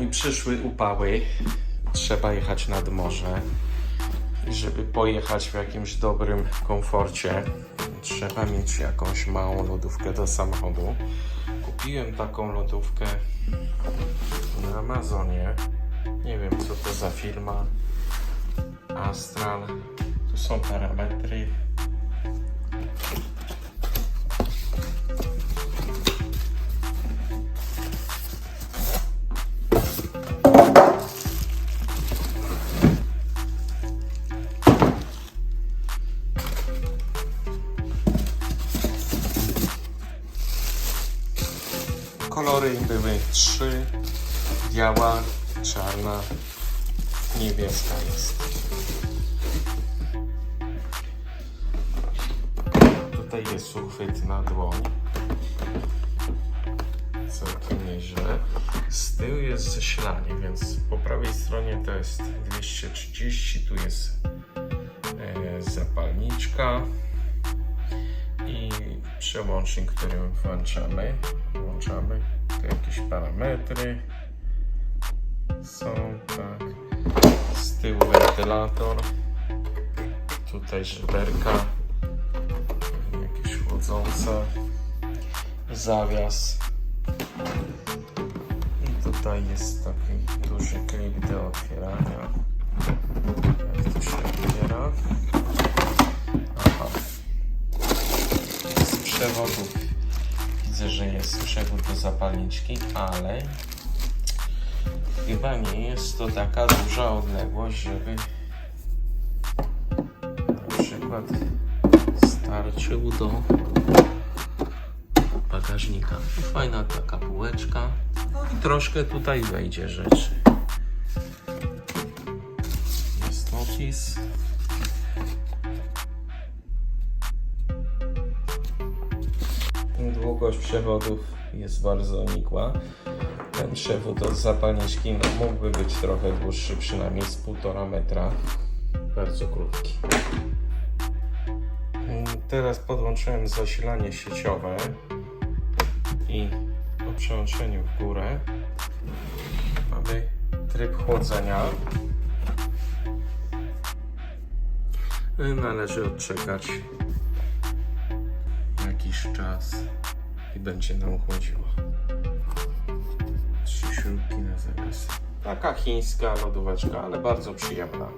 Kochani, przyszły upały. Trzeba jechać nad morze. I żeby pojechać w jakimś dobrym komforcie, trzeba mieć jakąś małą lodówkę do samochodu. Kupiłem taką lodówkę na Amazonie. Nie wiem co to za firma. Astral. Tu są parametry. Kolory były trzy. Biała, czarna, niebieska jest. Tutaj jest uchwyt na dłoń. Całkiem nieźle. Z tyłu jest zasilanie, więc po prawej stronie to jest 230, tu jest e, zapalniczka i przełącznik, którym włączamy. Włączamy. Parametry są, tak. Z tyłu wentylator. Tutaj. Pewnie Jakieś chłodzące. Zawias. I tutaj jest taki duży klip do otwierania. Jak to się otwiera? Aha. Z przewodów widzę, że jest przewód do zapalniczki, ale chyba nie jest to taka duża odległość, żeby na przykład starczył do bagażnika. Fajna taka półeczka. No i troszkę tutaj wejdzie rzeczy. Jest notis. Długość przewodów jest bardzo nikła. Ten przewód od zapalniczki no, mógłby być trochę dłuższy, przynajmniej z 1,5 metra. Bardzo krótki. Teraz podłączyłem zasilanie sieciowe i po przełączeniu w górę mamy tryb chłodzenia. Należy odczekać jakiś czas i będzie nam chłodziło. Trzy śrubki na zawiasy. Taka chińska lodóweczka, ale bardzo przyjemna.